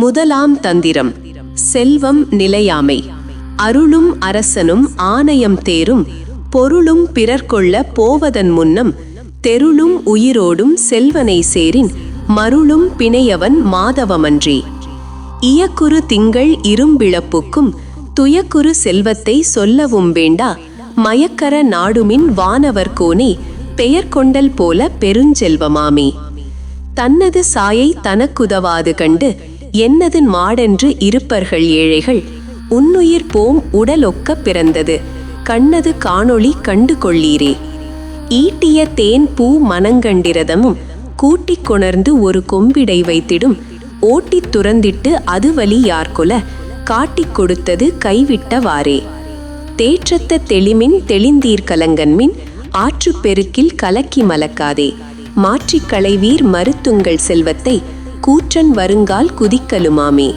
முதலாம் தந்திரம் செல்வம் நிலையாமை. அருளும் அரசனும் ஆணையம் தேரும் பொருளும் பிறர்கொள்ள போவதன் முன்னம் தெருளும் உயிரோடும் செல்வனை சேரின் மருளும் பிணையவன் மாதவமன்றி. இயக்குறு திங்கள் இரும்பிழப்புக்கும் துயக்குறு செல்வத்தை சொல்லவும் வேண்டா மயக்கர நாடுமின் வானவர் கோனே பெயர் கொண்டல் போல பெருஞ்செல்வமாமே தன்னது சாயை தனக்குதவாது கண்டு என்னது மாடென்று இருப்பர்கள் ஏழைகள். உன்னுயிர் போம் உடலொக்க பிறந்தது. கண்ணது காணொளி கண்டு கொள்ளீரே ஈட்டிய தேன் பூ மனங்கண்டிரதமும் கூட்டிக் கொணர்ந்து ஒரு கொம்பிடை வைத்திடும். ஓட்டித் துறந்திட்டு அது வழி யார்கொல காட்டிக் கொடுத்தது கைவிட்டவாறே தேற்றத்த தெளிமின் தெளிந்தீர் கலங்கன்மின் ஆற்றுப் பெருக்கில் கலக்கி மலக்காதே. மாற்றிக் களைவீர் மறுத்துங்கள் செல்வத்தை கூற்றன் வருங்கால் குதிக்கலுமாமே.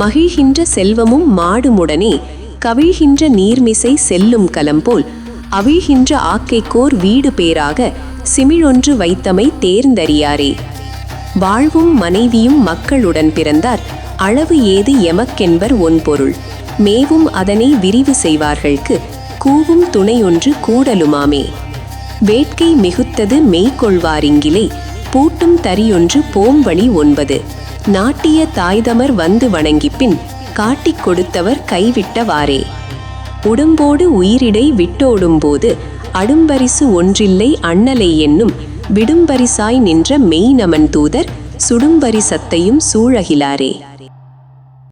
மகிழ்கின்ற செல்வமும் மாடுமுடனே கவிழ்கின்ற நீர்மிசை செல்லும் கலம்போல் அவிழ்கின்ற ஆக்கைக்கோர் வீடு பேராக சிமிழொன்று வைத்தமை தேர்ந்தறியாரே. வாழ்வும் மனைவியும் மக்களுடன் பிறந்தார் அளவு ஏது எமக்கென்பர் ஒன்பொருள். மேவும் அதனை விரிவு செய்வார்களுக்கு கூவும் துணையொன்று கூடலுமாமே. வேட்கை மிகுத்தது மெய்கொள்வாரிங்கிலே பூட்டும் தரியொன்று போம்வழி ஒன்பது. நாட்டிய தாய்தமர் வந்து வணங்கிப்பின் காட்டிக் கொடுத்தவர் கைவிட்டவாறே. உடம்போடு உயிரிடை விட்டோடும்போது அடும்பரிசு ஒன்றில்லை அண்ணலை என்னும் விடும்பரிசாய் நின்ற மெய்நமன் தூதர் சுடும்பரிசத்தையும் சூழகிலாரே.